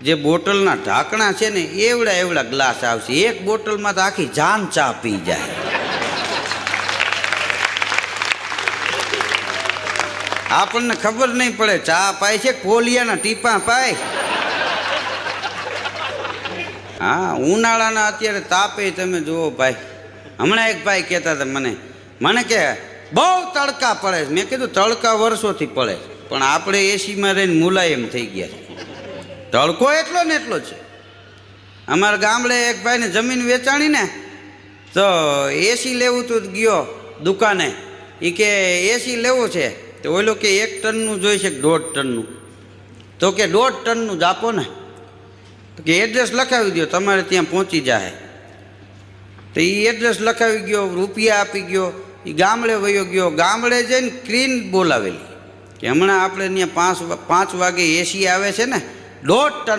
જે બોટલના ઢાંકણા છે ને, એવડા એવડા ગ્લાસ આવશે. એક બોટલમાં તો આખી જાન ચા પી જાય. આપણને ખબર નહીં પડે ચા પાય છે, કોલિયાના ટીપા પાય. હા, ઉનાળાના અત્યારે તાપે તમે જુઓ ભાઈ. હમણાં એક ભાઈ કહેતા હતા મને મને કે, બહુ તડકા પડે મેં કીધું, તડકા વર્ષોથી પડે પણ આપણે એસીમાં રહીને મુલાયમ થઈ ગયા છે તડકો એટલો ને એટલો છે. અમારા ગામડે એક ભાઈને જમીન વેચાણી ને તો એસી લેવું તો ગયો દુકાને. એ કે એસી લેવું છે. તો ઓલો કે એક ટનનું જોઈશે દોઢ ટનનું. તો કે દોઢ ટનનું જ આપો ને. તો કે એડ્રેસ લખાવી દો તમારે ત્યાં પહોંચી જાય તો એ એડ્રેસ લખાવી ગયો, રૂપિયા આપી ગયો એ ગામડે વયો ગયો. ગામડે જઈને ક્રીન બોલાવેલી. કે હમણાં આપણે ત્યાં પાંચ પાંચ વાગે એસી આવે છે ને દોઢ ટન